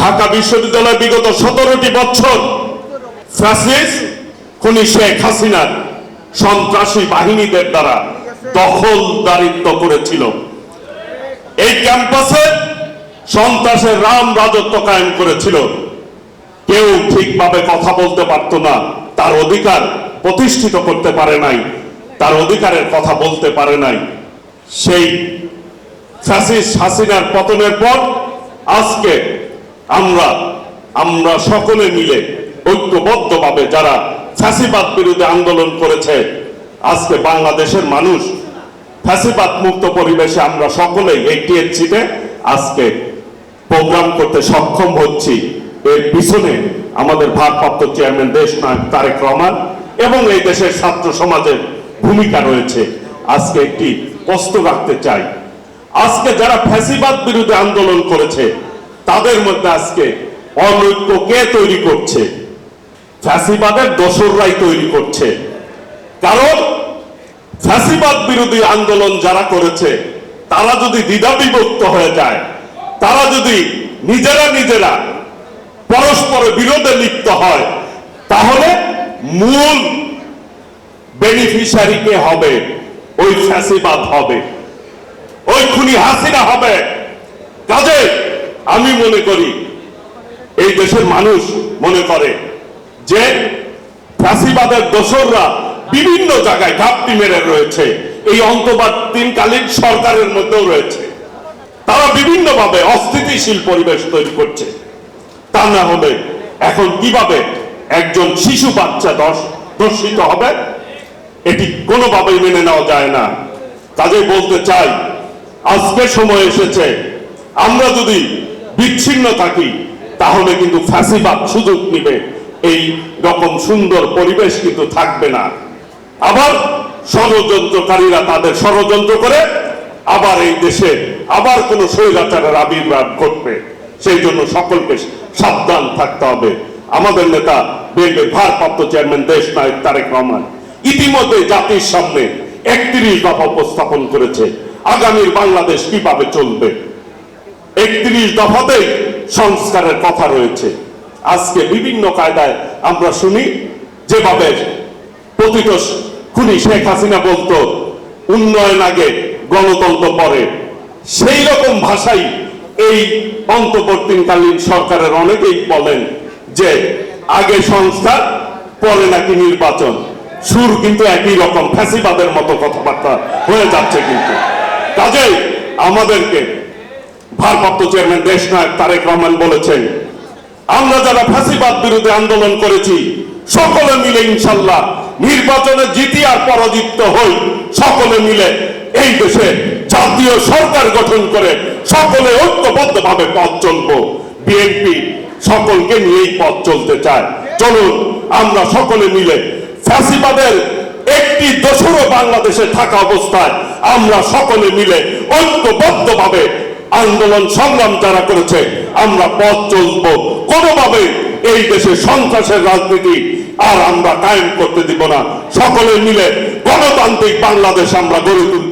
ঢাকা বিশ্ববিদ্যালয় বিগত সতেরোটি বছর ফ্যাসিস খুনি শেখ হাসিনার সন্ত্রাসী বাহিনীদের দ্বারা দখলদারিত্ব করেছিল। এই ক্যাম্পাসে সন্ত্রাসের রাম রাজত্ব কায়েম করেছিল। কেউ ঠিকভাবে কথা বলতে পারত না, তার অধিকার প্রতিষ্ঠিত করতে পারে নাই, তার অধিকারের কথা বলতে পারে নাই। সেই ফ্যাসিস্ট হাসিনার পতনের পর আজকে আমরা আমরা সকলে মিলে ঐক্যবদ্ধভাবে যারা ফ্যাসিবাদ বিরুদ্ধে আন্দোলন করেছে, আজকে বাংলাদেশের মানুষ ফ্যাসিবাদ মুক্ত পরিবেশে আমরা সকলেই এই টিএনসিতে আজকে প্রোগ্রাম করতে সক্ষম হচ্ছি। এর পিছনে আমাদের ভারপ্রাপ্ত চেয়ারম্যান দেশ নায়ক তারেক রহমান এবং এই দেশের ছাত্র সমাজের ভূমিকা রয়েছে। আজকে একটি প্রশ্ন রাখতে চাই। আজকে যারা ফ্যাসিবাদ বিরুদ্ধে আন্দোলন করেছে তাদের মধ্যে আজকে অনৈক্য কে তৈরি করছে? ফ্যাসিবাদের দোসররাই তৈরি করছে। কারণ ফ্যাসিবাদ বিরোধী আন্দোলন যারা করেছে, তারা যদি দ্বিধা বিভক্ত হয়ে যায়, তারা যদি নিজেরা নিজেরা পরস্পর বিরোধে লিপ্ত হয়, তাহলে মূল বেনিফিশিয়ারি কে হবে? ওই ফ্যাসিবাদ হবে। ওই খুনি হাসিনা হবে। কাজে আমি মনে করি এই দেশের মানুষ মনে করে যে ফ্যাসিবাদের দোসররা বিভিন্ন জায়গায় ঘাপটি মেরে রয়েছে। এই অন্তর্বর্তীকালীন সরকারের মধ্যেও রয়েছে। তারা বিভিন্নভাবে অস্থিতিশীল পরিবেশ তৈরি করছে। তা না হলে এখন কীভাবে একজন শিশু বাচ্চা দর্শিত হবে, এটি কোনোভাবেই মেনে নেওয়া যায় না। কাজে বলতে চাই, আজকে সময় এসেছে। আমরা যদি বিচ্ছিন্ন থাকি তাহলে কিন্তু ফ্যাসিবাদ সুযোগ নিবে। এই রকম সুন্দর পরিবেশ কিন্তু থাকবে না। আবার ষড়যন্ত্রকারীরা তাদের ষড়যন্ত্র করে, আবার এই দেশে আবার কোন স্বৈরাচারের আবির্ভাব ঘটবে। সেই জন্য সকলকে সাবধান থাকতে হবে। আমাদের নেতা বিএনপির ভারপ্রাপ্ত চেয়ারম্যান দেশ নায়ক তারেক রহমান ইতিমধ্যে জাতির সামনে একত্রিশ দফা উপস্থাপন করেছে। আগামীর বাংলাদেশ কীভাবে চলবে? একত্রিশ দফাতেই সংস্কারের কথা রয়েছে। আজকে বিভিন্ন কায়দায় আমরা শুনি, যেভাবে প্রতিট খুনি শেখ হাসিনা বলতো, উন্নয়ন আগে গণতন্ত্র পরে। সেই রকম ভাষাই এই অন্তর্বর্তীকালীন সরকারের অনেকেই বলেন যে, আগে সংস্কার, পরে নাকি নির্বাচন। সুর কিন্তু একই রকম, ফ্যাসিবাদের মতো কথাবার্তা হয়ে যাচ্ছে কিন্তু। কাজেই আমাদেরকে ভারপ্রাপ্ত চেয়ারম্যান দেশ নায়ক তারেক রহমান বলেছেন, আমরা যারা ফ্যাসিবাদ বিরুদ্ধে আন্দোলন করেছি, সকলে মিলে ইনশাল্লাহ নির্বাচনে জিতি আর পরাজিত হই, সকলে মিলে এই দেশে জাতীয় সরকার গঠন করে সকলে ঐক্যবদ্ধ ভাবে পথ চলবো। বিএনপি সকলকে নিয়েই পথ চলতে চায়। চলুন, আমরা সকলে মিলে ফ্যাসিবাদের একটি দোসরও বাংলাদেশে থাকা অবস্থায় আমরা সকলে মিলে ঐক্যবদ্ধ ভাবে আন্দোলন সংগ্রাম যারা করেছে, আমরা পথ চলব কোনোভাবে। এই দেশে সন্ত্রাসের রাজনীতি আর আমরা কায়েম করতে দিব না। সকলে মিলে গণতান্ত্রিক বাংলাদেশ আমরা গড়ে তুলবো।